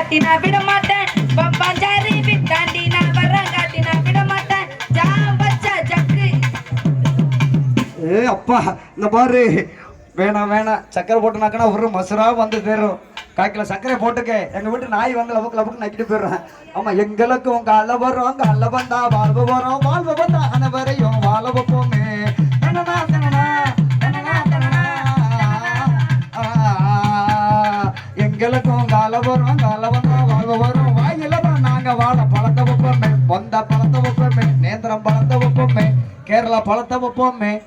காட்டி நான் விட மாட்டேன். பம்பாஞ்சாரி விட்டாண்டி நான் வர்றேன் காட்டி நான் விட மாட்டேன். ஜா வச்சா ஜக்கு. ஏ அப்பா இந்த பாரு. வேணாம் வேணாம். சக்கரை போட்டுனாக்கனா ஒரு மசுரா வந்து போயிடும் காய்க்கல சக்கரை போட்டுக்க. எங்க வீட்டு நாய் வந்து லபக்கு லபக்கு நக்கிட்டு போயிடுறேன் ஆமா எங்களுக்கு உங்க அல்ல வரும் அங்க அல்ல வந்தா வாழ்வு வரும். வாழ்வு வந்தா அனைவரையும் வாழ வைப்போமே. என்ன கிழக்கும் காலபுரம் காலபந்தம் வாங்க வரும். வாயிலபுரம் நாங்க வாழ பழத்த வைப்போமே. பொந்த பழத்த வைப்போமே. நேந்திரம் பழத்த வைப்போமே. கேரளா பழத்த வைப்போமே.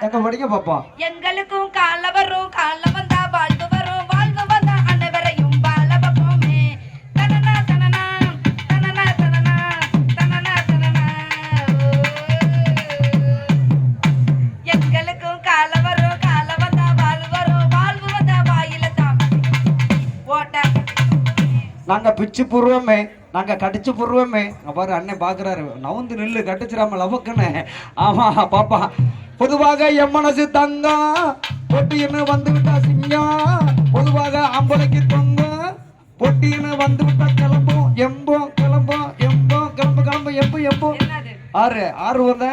எங்க படிக்க பாப்பா? எங்களுக்கும் காலவரும் காலவந்தம் நாங்க பிச்சு புருவமே நாங்க கடிச்சு புருவமே அங்க பாரு அண்ணன் பாக்குறாரு. நவுந்து நில்லு கடிச்சிடாம லவக்குன்னு ஆமா பாப்பா. பொதுவாக என் மனசு தங்கம் பொட்டின்னு வந்து விட்டா சிங்கம் பொதுவாக ஆம்பளைக்கு தொங்கும் பொட்டின்னு வந்து விட்டா கிளம்பும் எம்பும் கிளம்பும் எம்பும் கிளம்பு கிளம்பு எம்பு எம்பும். என்னது? ஆறு ஆறு வந்த.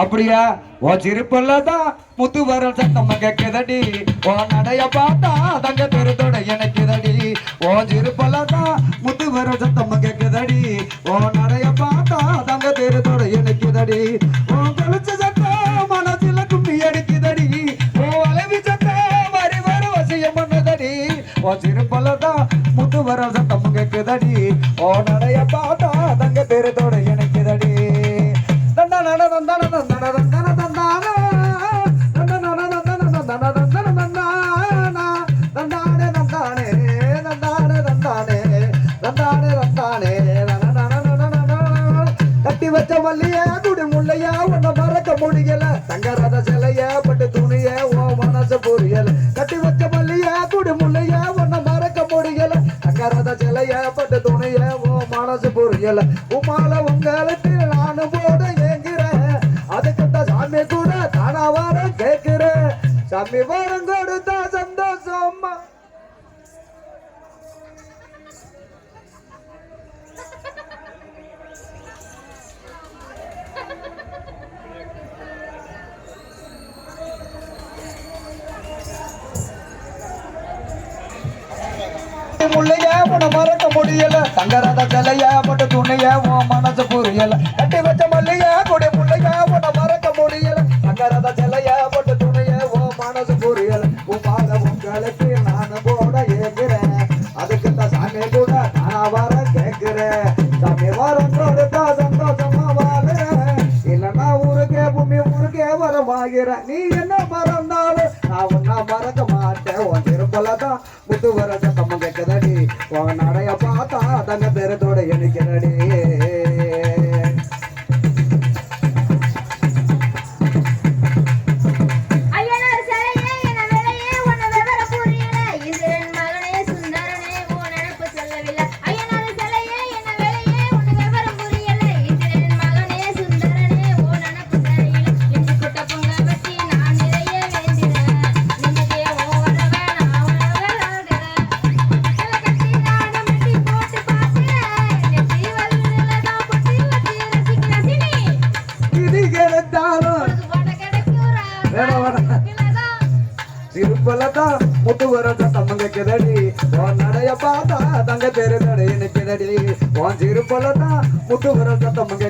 அப்படியா? ஓ சிரிப்பல்லதான் முத்து வரல் சத்தம் கேக்குதடி. ஓ நடைய பார்த்தா தங்க பெருதோட எனக்குதடி ஓ சிரிப்பல்லதான் முத்து வரல் சத்தம் கேக்குதடி. ஓ நடைய பார்த்தா தங்க பெருதோட எனக்குதடி ஓ கழிச்ச சத்தம் மனசுல கும்மி அடிக்குதடி. ஓ அளவி சத்தம் வரி வர வசியம் பண்ணதடி. ஓ சிரிப்பல்லதான் முத்து வரல் சத்தம் கேக்குதடி. ஓ நடைய பார்த்தா ரத்தானே ரத்தானே கட்டி வச்ச மல்லிய துடி முள்ளைய உன்னை மறக்க முடியல. தங்கரத சிலைய பட்டு துணிய ஓ மனசு புரியல. கட்டி வச்ச மல்லிய துடி முள்ளைய உன்னை மறக்க முடியல. தங்கரத சிலைய பட்டு துணிய ஓ மனசு புரியல. உமால உங்களுக்கு நானும் போட ஏங்குறேன். அதுக்கு தான் சாமி கூட தானா வாரம் கேட்கிறேன் சாமி வாரம் கொடுத்தா முள்ளைய உன மறக்க முடியல. தங்கரத சிலைய பட்டு துணைய உன் மனசு புரியல. கட்டி வச்ச மல்லிய கொடி முள்ளைய உன மறக்க முடியல. தங்கரத சிலைய பட்டு துணைய உன் மனசு புரியல. உமால உங்களுக்கு நான் போட ஏற்கிறேன் அதுக்கு தான் சாமி கூட நான் வர கேட்கிறேன் சாமி வரம் கொடுத்தா சந்தோஷமா வாழ்கிறேன் இல்லைன்னா ஊருக்கே பூமி ஊருக்கே வரமாகிறேன் நீ என்ன மறந்தாலும் நான் உன்ன மறக்க மாட்டேன். உன் திருப்பலதான் முத்து வர சத்தம் உன் நடைய பார்த்தா தங்க பேரத்தோட எனக்கு பார்த்தா முட்டு வரத சம்மங்க கிடடி உன் நடைய பார்த்தா தங்க தெரு தடையின்னு கிடடி உன் சிறு பழத்தா முட்டு வரத சம்மங்க